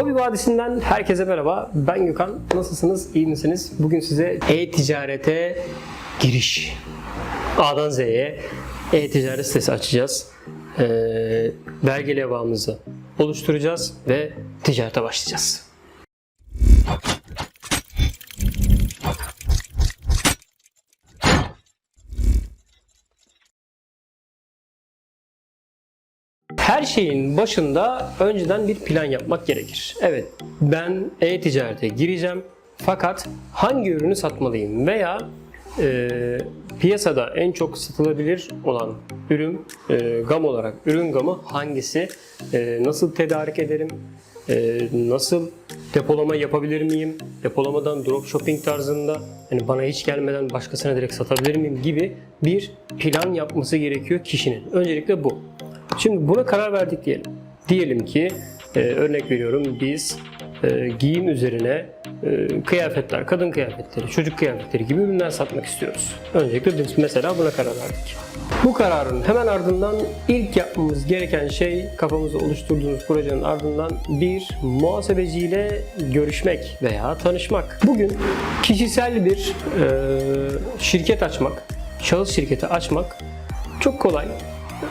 Kobi Vadisi'nden herkese merhaba. Ben Gökhan. Nasılsınız? İyi misiniz? Bugün size e-ticarete giriş. A'dan Z'ye e-ticaret sitesi açacağız. Ee, belge levhamızı oluşturacağız ve ticarete başlayacağız. Her şeyin başında önceden bir plan yapmak gerekir. Evet, ben e-ticarete gireceğim fakat hangi ürünü satmalıyım veya e, piyasada en çok satılabilir olan ürün e, gam olarak ürün gamı hangisi? E, nasıl tedarik ederim? E, nasıl depolama yapabilir miyim? Depolamadan dropshipping tarzında hani bana hiç gelmeden başkasına direkt satabilir miyim gibi bir plan yapması gerekiyor kişinin. Öncelikle bu. Şimdi buna karar verdik diyelim. Diyelim ki e, örnek veriyorum biz e, giyim üzerine e, kıyafetler, kadın kıyafetleri, çocuk kıyafetleri gibi ürünler satmak istiyoruz. Öncelikle biz mesela buna karar verdik. Bu kararın hemen ardından ilk yapmamız gereken şey kafamızda oluşturduğumuz projenin ardından bir muhasebeciyle görüşmek veya tanışmak. Bugün kişisel bir e, şirket açmak, şahıs şirketi açmak çok kolay.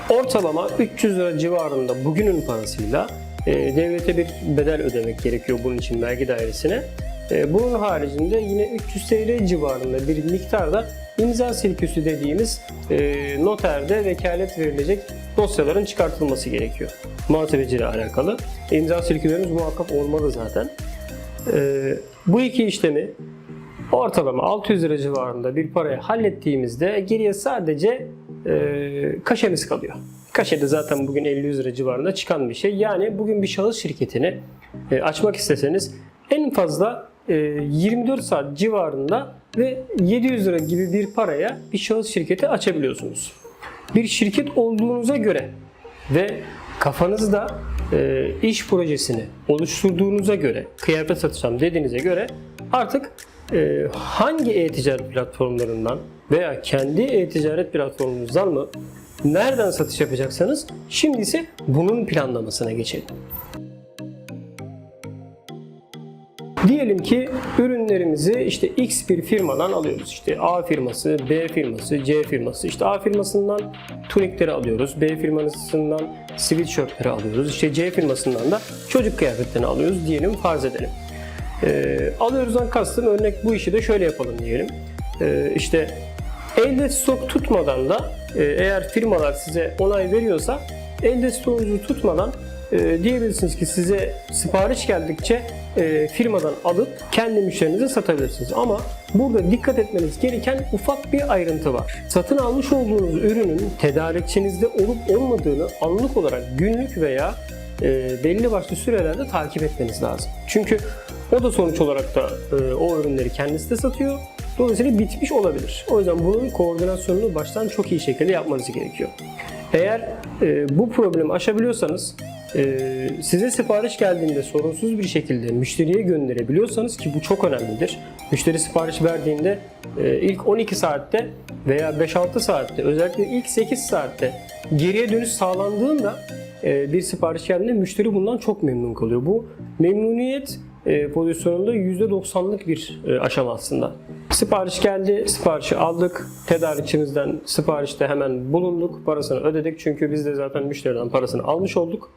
Ortalama 300 lira civarında bugünün parasıyla e, devlete bir bedel ödemek gerekiyor bunun için vergi dairesine. E, bunun haricinde yine 300 TL civarında bir miktarda imza silküsü dediğimiz e, noterde vekalet verilecek dosyaların çıkartılması gerekiyor. Muhasebeciyle alakalı. İmza silkülerimiz muhakkak olmalı zaten. Bu iki işlemi ortalama 600 lira civarında bir parayı hallettiğimizde geriye sadece e, kaşemiz kalıyor. Kaşe de zaten bugün 50 lira civarında çıkan bir şey. Yani bugün bir şahıs şirketini e, açmak isteseniz en fazla e, 24 saat civarında ve 700 lira gibi bir paraya bir şahıs şirketi açabiliyorsunuz. Bir şirket olduğunuza göre ve kafanızda e, iş projesini oluşturduğunuza göre, kıyafet satacağım dediğinize göre artık e, hangi e-ticaret platformlarından veya kendi e-ticaret platformunuzdan mı nereden satış yapacaksanız şimdi ise bunun planlamasına geçelim. Diyelim ki ürünlerimizi işte X bir firmadan alıyoruz. İşte A firması, B firması, C firması. İşte A firmasından tunikleri alıyoruz. B firmasından sweatshirtleri alıyoruz. İşte C firmasından da çocuk kıyafetlerini alıyoruz diyelim farz edelim. Ee, alıyoruzdan kastım örnek bu işi de şöyle yapalım diyelim. Ee, işte elde stok tutmadan da e, eğer firmalar size onay veriyorsa elde stokunuzu tutmadan e, diyebilirsiniz ki size sipariş geldikçe e, firmadan alıp kendi müşterinize satabilirsiniz. Ama burada dikkat etmeniz gereken ufak bir ayrıntı var. Satın almış olduğunuz ürünün tedarikçinizde olup olmadığını anlık olarak günlük veya e, belli başlı sürelerde takip etmeniz lazım. Çünkü o da sonuç olarak da e, o ürünleri kendisi de satıyor. Dolayısıyla bitmiş olabilir. O yüzden bunun koordinasyonunu baştan çok iyi şekilde yapmanız gerekiyor. Eğer e, bu problemi aşabiliyorsanız e, size sipariş geldiğinde sorunsuz bir şekilde müşteriye gönderebiliyorsanız ki bu çok önemlidir. Müşteri sipariş verdiğinde e, ilk 12 saatte veya 5-6 saatte özellikle ilk 8 saatte geriye dönüş sağlandığında bir sipariş geldiğinde müşteri bundan çok memnun kalıyor. Bu memnuniyet e, pozisyonunda %90'lık bir e, aşama aslında. Sipariş geldi, siparişi aldık. Tedarikçimizden siparişte hemen bulunduk. Parasını ödedik çünkü biz de zaten müşteriden parasını almış olduk.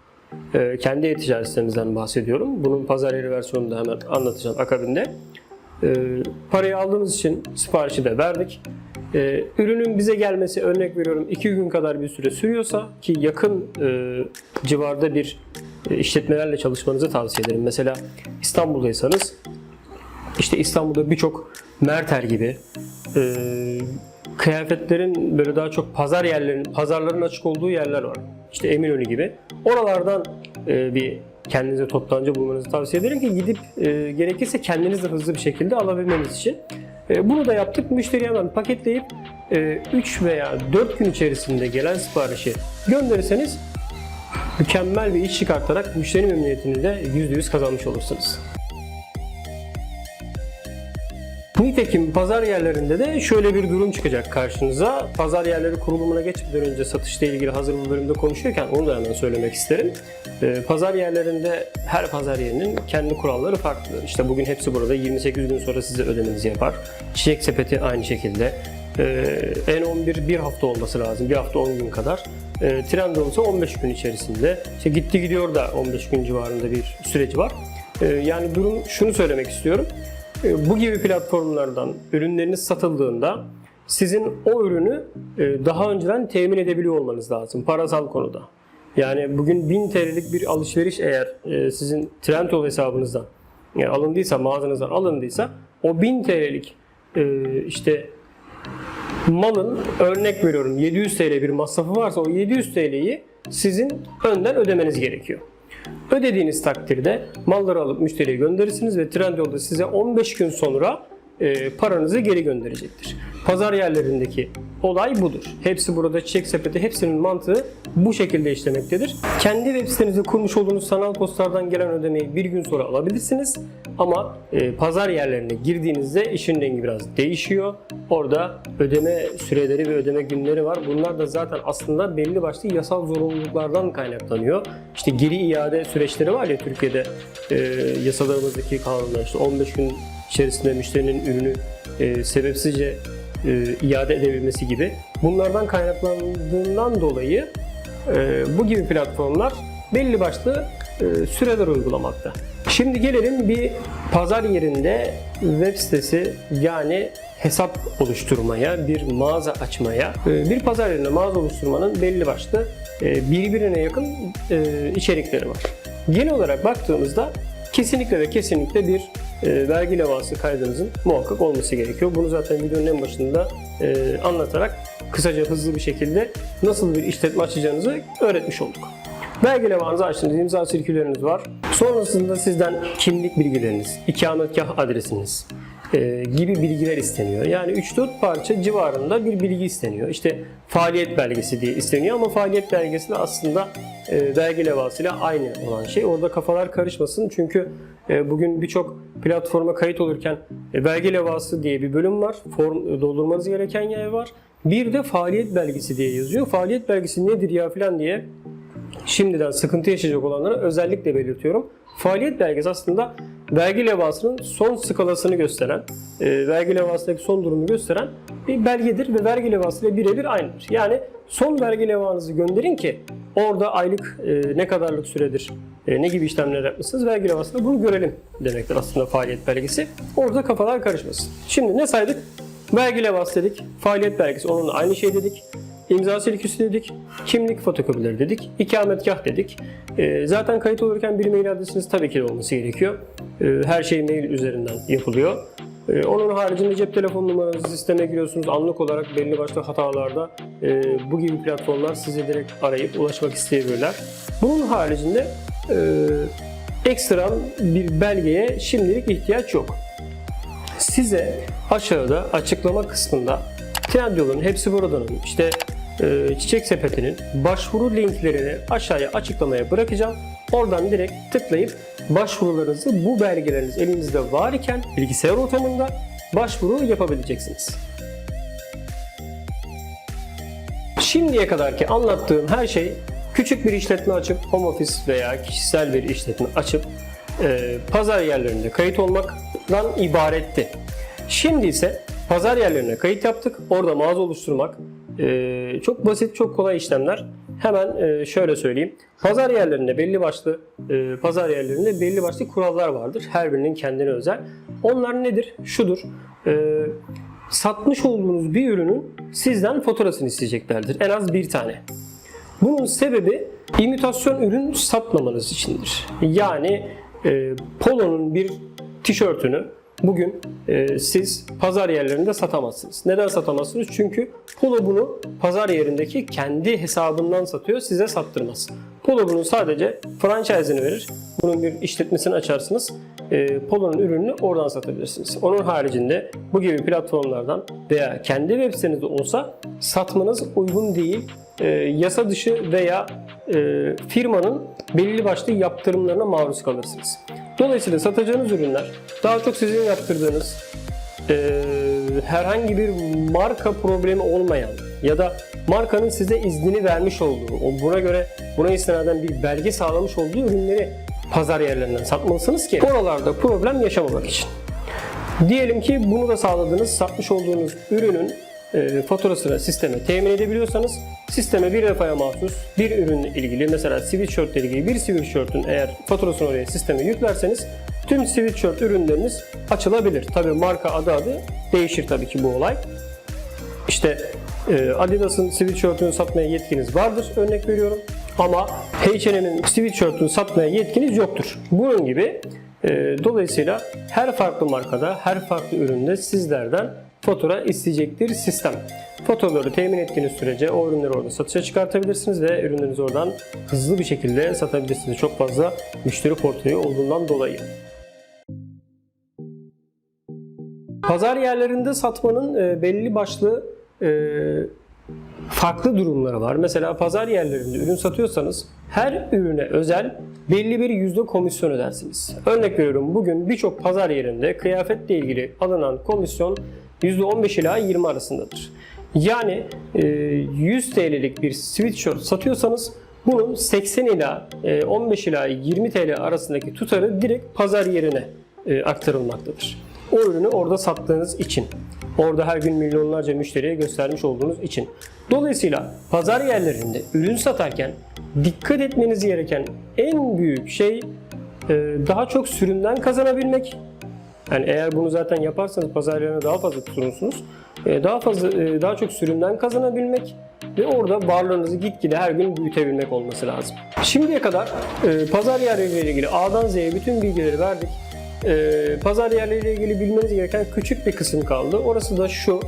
E, kendi e-ticaret sitemizden bahsediyorum. Bunun pazar yeri versiyonunu da hemen anlatacağım akabinde. E, parayı aldığımız için siparişi de verdik. E, ürünün bize gelmesi örnek veriyorum 2 gün kadar bir süre sürüyorsa ki yakın e, civarda bir e, işletmelerle çalışmanızı tavsiye ederim. Mesela İstanbul'daysanız işte İstanbul'da birçok Merter gibi e, kıyafetlerin böyle daha çok pazar yerlerin, pazarların açık olduğu yerler var. İşte Eminönü gibi. Oralardan e, bir kendinize toptancı bulmanızı tavsiye ederim ki gidip e, gerekirse kendiniz de hızlı bir şekilde alabilmeniz için. E, bunu da yaptık. Müşteriye hemen paketleyip e, 3 veya 4 gün içerisinde gelen siparişi gönderirseniz mükemmel bir iş çıkartarak müşteri memnuniyetini de %100 kazanmış olursunuz. Nitekim pazar yerlerinde de şöyle bir durum çıkacak karşınıza. Pazar yerleri kurulumuna geçmeden önce satışla ilgili hazır bir bölümde konuşuyorken onu da hemen söylemek isterim. Ee, Pazar yerlerinde her pazar yerinin kendi kuralları farklı. İşte bugün hepsi burada 28 gün sonra size ödemenizi yapar. Çiçek sepeti aynı şekilde. Ee, en 11 bir hafta olması lazım. Bir hafta 10 gün kadar. Ee, Trendyol ise 15 gün içerisinde. İşte gitti gidiyor da 15 gün civarında bir süreci var. Ee, Yani durum şunu söylemek istiyorum. Bu gibi platformlardan ürünleriniz satıldığında sizin o ürünü e, daha önceden temin edebiliyor olmanız lazım parasal konuda. Yani bugün 1000 TL'lik bir alışveriş eğer e, sizin Trendyol hesabınızdan yani alındıysa, mağazanızdan alındıysa o 1000 TL'lik e, işte malın örnek veriyorum 700 TL bir masrafı varsa o 700 TL'yi sizin önden ödemeniz gerekiyor. Ödediğiniz takdirde malları alıp müşteriye gönderirsiniz ve Trendyol'da size 15 gün sonra e, paranızı geri gönderecektir. Pazar yerlerindeki olay budur. Hepsi burada çiçek sepeti, hepsinin mantığı bu şekilde işlemektedir. Kendi web sitenizi kurmuş olduğunuz sanal postlardan gelen ödemeyi bir gün sonra alabilirsiniz. Ama e, pazar yerlerine girdiğinizde işin rengi biraz değişiyor. Orada ödeme süreleri ve ödeme günleri var. Bunlar da zaten aslında belli başlı yasal zorunluluklardan kaynaklanıyor. İşte geri iade süreçleri var ya Türkiye'de e, yasalarımızdaki kanunlar işte 15 gün içerisinde müşterinin ürünü e, sebepsizce e, iade edebilmesi gibi. Bunlardan kaynaklandığından dolayı e, bu gibi platformlar belli başlı e, süreler uygulamakta. Şimdi gelelim bir pazar yerinde web sitesi yani hesap oluşturmaya, bir mağaza açmaya. E, Bir pazar yerinde mağaza oluşturmanın belli başlı e, birbirine yakın e, içerikleri var. Genel olarak baktığımızda kesinlikle ve kesinlikle bir e, vergi levhası kaydınızın muhakkak olması gerekiyor. Bunu zaten videonun en başında e, anlatarak kısaca hızlı bir şekilde nasıl bir işletme açacağınızı öğretmiş olduk. Vergi levhanızı açtınız, imza sirküleriniz var. Sonrasında sizden kimlik bilgileriniz, ikametgah adresiniz gibi bilgiler isteniyor. Yani 3-4 parça civarında bir bilgi isteniyor. İşte faaliyet belgesi diye isteniyor ama faaliyet belgesi de aslında e, vergi levhasıyla aynı olan şey. Orada kafalar karışmasın çünkü e, bugün birçok platforma kayıt olurken e, vergi levhası diye bir bölüm var. Form e, doldurmanız gereken yer var. Bir de faaliyet belgesi diye yazıyor. Faaliyet belgesi nedir ya filan diye şimdiden sıkıntı yaşayacak olanlara özellikle belirtiyorum. Faaliyet belgesi aslında vergi levhasının son skalasını gösteren, e, vergi levhasındaki son durumu gösteren bir belgedir ve vergi levhasıyla birebir aynıdır. Yani son vergi levhanızı gönderin ki orada aylık e, ne kadarlık süredir, e, ne gibi işlemler yapmışsınız vergi levhasında bunu görelim demektir aslında faaliyet belgesi. Orada kafalar karışmasın. Şimdi ne saydık? Vergi levhası dedik, faaliyet belgesi onunla aynı şey dedik. İmza silkisi dedik, kimlik fotokopileri dedik, ikametgah dedik. Ee, zaten kayıt olurken bir mail adresiniz tabii ki de olması gerekiyor. Ee, her şey mail üzerinden yapılıyor. Ee, onun haricinde cep telefon numaranızı sisteme giriyorsunuz. Anlık olarak belli başlı hatalarda e, bu gibi platformlar sizi direkt arayıp ulaşmak isteyebilirler. Bunun haricinde e, ekstrem bir belgeye şimdilik ihtiyaç yok size aşağıda açıklama kısmında Trendyol'un hepsi buradanın işte e, çiçek sepetinin başvuru linklerini aşağıya açıklamaya bırakacağım. Oradan direkt tıklayıp başvurularınızı bu belgeleriniz elinizde var iken bilgisayar ortamında başvuru yapabileceksiniz. Şimdiye kadarki anlattığım her şey küçük bir işletme açıp home office veya kişisel bir işletme açıp e, pazar yerlerinde kayıt olmaktan ibaretti. Şimdi ise pazar yerlerine kayıt yaptık. Orada mağaza oluşturmak e, çok basit, çok kolay işlemler. Hemen e, şöyle söyleyeyim. Pazar yerlerinde belli başlı e, pazar yerlerinde belli başlı kurallar vardır. Her birinin kendine özel. Onlar nedir? Şudur. E, satmış olduğunuz bir ürünün sizden faturasını isteyeceklerdir. En az bir tane. Bunun sebebi imitasyon ürün satmamanız içindir. Yani e, Polo'nun bir tişörtünü bugün e, siz pazar yerlerinde satamazsınız. Neden satamazsınız? Çünkü Polo bunu pazar yerindeki kendi hesabından satıyor, size sattırmaz. Polo bunun sadece franchise'ini verir. Bunun bir işletmesini açarsınız. E, Polo'nun ürününü oradan satabilirsiniz. Onun haricinde bu gibi platformlardan veya kendi web sitenizde olsa satmanız uygun değil. E, yasa dışı veya e, firmanın belirli başlı yaptırımlarına maruz kalırsınız. Dolayısıyla satacağınız ürünler daha çok sizin yaptırdığınız e, herhangi bir marka problemi olmayan ya da markanın size iznini vermiş olduğu, buna göre buna istinaden bir belge sağlamış olduğu ürünleri pazar yerlerinden satmalısınız ki oralarda problem yaşamamak için. Diyelim ki bunu da sağladınız, satmış olduğunuz ürünün e, faturasını sisteme temin edebiliyorsanız sisteme bir defaya mahsus bir ürünle ilgili mesela sweatshirt ile ilgili bir sweatshirt'ün eğer faturasını oraya sisteme yüklerseniz tüm sweatshirt ürünleriniz açılabilir. Tabi marka adı adı değişir tabii ki bu olay. İşte e, Adidas'ın sweatshirt'ünü satmaya yetkiniz vardır örnek veriyorum. Ama H&M'in sweatshirt'ünü satmaya yetkiniz yoktur. Bunun gibi e, dolayısıyla her farklı markada, her farklı üründe sizlerden fatura isteyecektir sistem. Faturaları temin ettiğiniz sürece o ürünleri orada satışa çıkartabilirsiniz ve ürünlerinizi oradan hızlı bir şekilde satabilirsiniz. Çok fazla müşteri portföyü olduğundan dolayı. Pazar yerlerinde satmanın e, belli başlı e, farklı durumları var. Mesela pazar yerlerinde ürün satıyorsanız her ürüne özel belli bir yüzde komisyon ödersiniz. Örnek veriyorum bugün birçok pazar yerinde kıyafetle ilgili alınan komisyon %15 ila 20 arasındadır. Yani e, 100 TL'lik bir sweatshirt satıyorsanız bunun 80 ila e, 15 ila 20 TL arasındaki tutarı direkt pazar yerine e, aktarılmaktadır. O ürünü orada sattığınız için. Orada her gün milyonlarca müşteriye göstermiş olduğunuz için. Dolayısıyla pazar yerlerinde ürün satarken dikkat etmeniz gereken en büyük şey e, daha çok sürümden kazanabilmek. Yani eğer bunu zaten yaparsanız pazar yerine daha fazla tutunursunuz. E, Daha fazla e, daha çok sürümden kazanabilmek ve orada varlığınızı gitgide her gün büyütebilmek olması lazım. Şimdiye kadar e, pazar yerleriyle ilgili A'dan Z'ye bütün bilgileri verdik. E, pazar yerleriyle ilgili bilmeniz gereken küçük bir kısım kaldı. Orası da şu.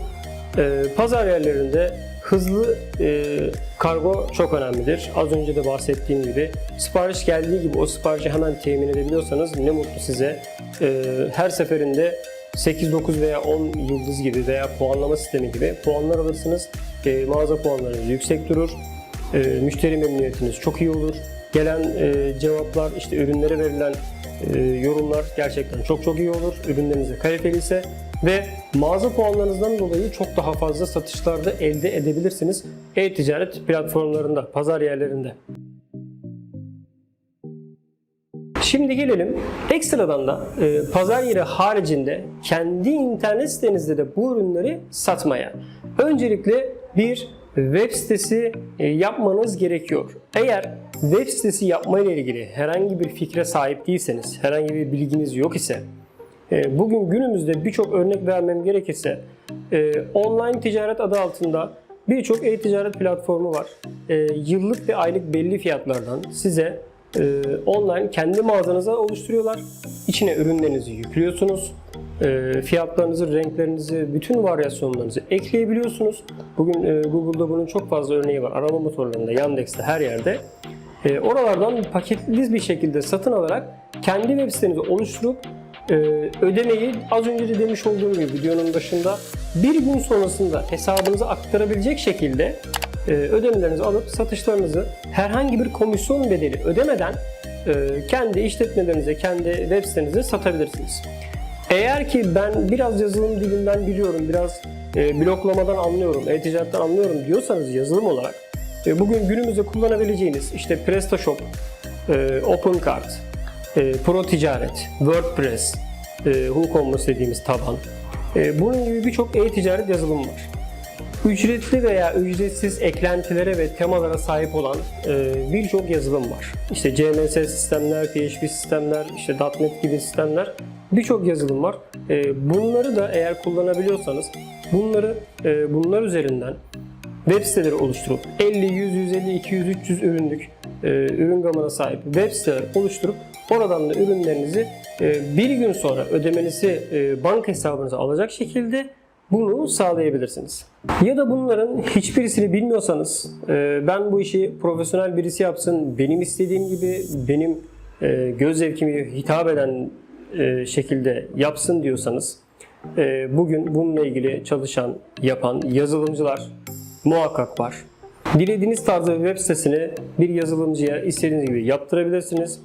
e, pazar yerlerinde hızlı e, kargo çok önemlidir. Az önce de bahsettiğim gibi sipariş geldiği gibi o siparişi hemen temin edebiliyorsanız ne mutlu size. E, her seferinde 8, 9 veya 10 yıldız gibi veya puanlama sistemi gibi puanlar alırsınız. E, mağaza puanlarınız yüksek durur. E, müşteri memnuniyetiniz çok iyi olur. Gelen e, cevaplar, işte ürünlere verilen e, yorumlar gerçekten çok çok iyi olur. Ürünleriniz de kaliteli ise ve mağaza puanlarınızdan dolayı çok daha fazla satışlarda elde edebilirsiniz. E-ticaret platformlarında, pazar yerlerinde. Şimdi gelelim ekstradan da e, pazar yeri haricinde kendi internet sitenizde de bu ürünleri satmaya. Öncelikle bir web sitesi e, yapmanız gerekiyor. Eğer web sitesi yapma ile ilgili herhangi bir fikre sahip değilseniz, herhangi bir bilginiz yok ise bugün günümüzde birçok örnek vermem gerekirse e, online ticaret adı altında birçok e-ticaret platformu var. E, yıllık ve aylık belli fiyatlardan size e, online kendi mağazanıza oluşturuyorlar. İçine ürünlerinizi yüklüyorsunuz. E, fiyatlarınızı, renklerinizi, bütün varyasyonlarınızı ekleyebiliyorsunuz. Bugün e, Google'da bunun çok fazla örneği var. Arama motorlarında, Yandex'te her yerde. E, oralardan paketli bir şekilde satın alarak kendi web sitenizi oluşturup e, ödemeyi az önce de demiş olduğum gibi videonun başında bir gün sonrasında hesabınıza aktarabilecek şekilde e, ödemelerinizi alıp satışlarınızı herhangi bir komisyon bedeli ödemeden e, kendi işletmelerinize, kendi web sitenize satabilirsiniz. Eğer ki ben biraz yazılım dilinden biliyorum, biraz e, bloklamadan anlıyorum, e-ticaretten anlıyorum diyorsanız yazılım olarak e, bugün günümüzde kullanabileceğiniz işte PrestaShop, e, OpenCart, e, Pro Ticaret, WordPress, e, WooCommerce dediğimiz taban. E, bunun gibi birçok e-ticaret yazılım var. Ücretli veya ücretsiz eklentilere ve temalara sahip olan e, birçok yazılım var. İşte CMS sistemler, PHP sistemler, işte .NET gibi sistemler birçok yazılım var. E, bunları da eğer kullanabiliyorsanız bunları e, bunlar üzerinden web siteleri oluşturup 50, 100, 150, 200, 300 ürünlük e, ürün gamına sahip web siteler oluşturup oradan da ürünlerinizi e, bir gün sonra ödemenizi e, banka hesabınıza alacak şekilde bunu sağlayabilirsiniz. Ya da bunların hiçbirisini bilmiyorsanız e, ben bu işi profesyonel birisi yapsın, benim istediğim gibi benim e, göz zevkimi hitap eden e, şekilde yapsın diyorsanız e, bugün bununla ilgili çalışan, yapan yazılımcılar muhakkak var. Dilediğiniz tarzda web sitesini bir yazılımcıya istediğiniz gibi yaptırabilirsiniz.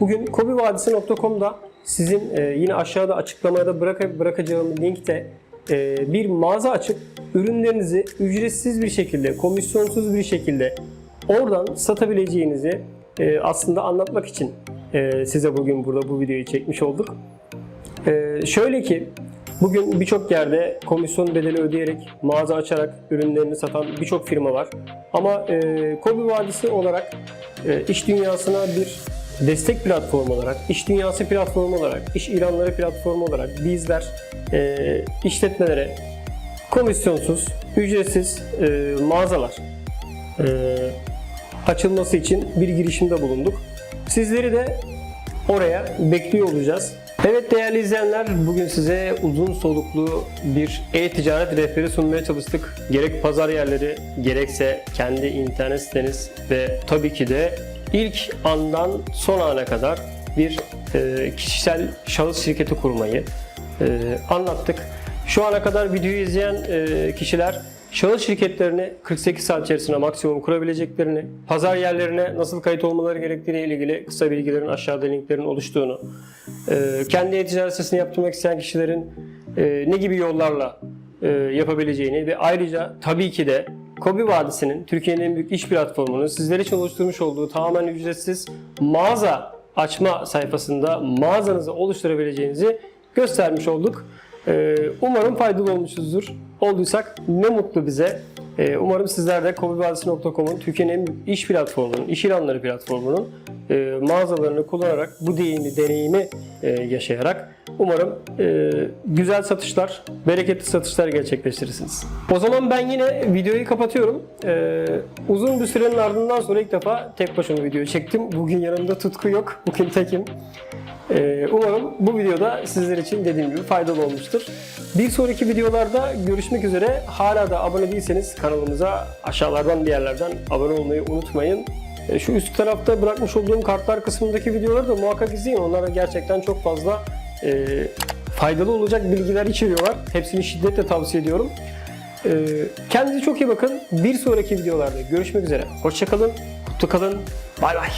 Bugün kobivadisi.com'da sizin e, yine aşağıda açıklamada bırak bırakacağım linkte e, bir mağaza açıp ürünlerinizi ücretsiz bir şekilde, komisyonsuz bir şekilde oradan satabileceğinizi e, aslında anlatmak için size bugün burada bu videoyu çekmiş olduk. Şöyle ki bugün birçok yerde komisyon bedeli ödeyerek mağaza açarak ürünlerini satan birçok firma var. Ama e, Kobi Vadisi olarak e, iş dünyasına bir destek platformu olarak, iş dünyası platformu olarak, iş ilanları platformu olarak bizler e, işletmelere komisyonsuz, ücretsiz e, mağazalar e, açılması için bir girişimde bulunduk. Sizleri de oraya bekliyor olacağız. Evet değerli izleyenler bugün size uzun soluklu bir e-ticaret rehberi sunmaya çalıştık. Gerek pazar yerleri gerekse kendi internet siteniz ve tabii ki de ilk andan son ana kadar bir e, kişisel şahıs şirketi kurmayı e, anlattık. Şu ana kadar videoyu izleyen e, kişiler şahıs şirketlerini 48 saat içerisinde maksimum kurabileceklerini, pazar yerlerine nasıl kayıt olmaları gerektiğine ilgili kısa bilgilerin aşağıda linklerin oluştuğunu, e, kendi e-ticaret sitesini yaptırmak isteyen kişilerin e, ne gibi yollarla e, yapabileceğini ve ayrıca tabii ki de Kobi Vadisi'nin Türkiye'nin en büyük iş platformunun sizler için oluşturmuş olduğu tamamen ücretsiz mağaza açma sayfasında mağazanızı oluşturabileceğinizi göstermiş olduk. Ee, Umarım faydalı olmuşuzdur. Olduysak ne mutlu bize. Ee, Umarım sizler de kobivadisi.com'un Türkiye'nin iş platformunun, iş ilanları platformunun e, mağazalarını kullanarak bu deneyimi, deneyimi e, yaşayarak umarım e, güzel satışlar, bereketli satışlar gerçekleştirirsiniz. O zaman ben yine videoyu kapatıyorum. E, uzun bir sürenin ardından sonra ilk defa tek başıma video çektim. Bugün yanımda Tutku yok. Bugün tekim. Ee, Umarım bu videoda sizler için dediğim gibi faydalı olmuştur. Bir sonraki videolarda görüşmek üzere. Hala da abone değilseniz kanalımıza aşağılardan bir yerlerden abone olmayı unutmayın. Ee, Şu üst tarafta bırakmış olduğum kartlar kısmındaki videoları da muhakkak izleyin. Onlar gerçekten çok fazla e, faydalı olacak bilgiler içeriyorlar. Hepsini şiddetle tavsiye ediyorum. Ee, Kendinize çok iyi bakın. Bir sonraki videolarda görüşmek üzere. Hoşçakalın, mutlu kalın. Bay bay.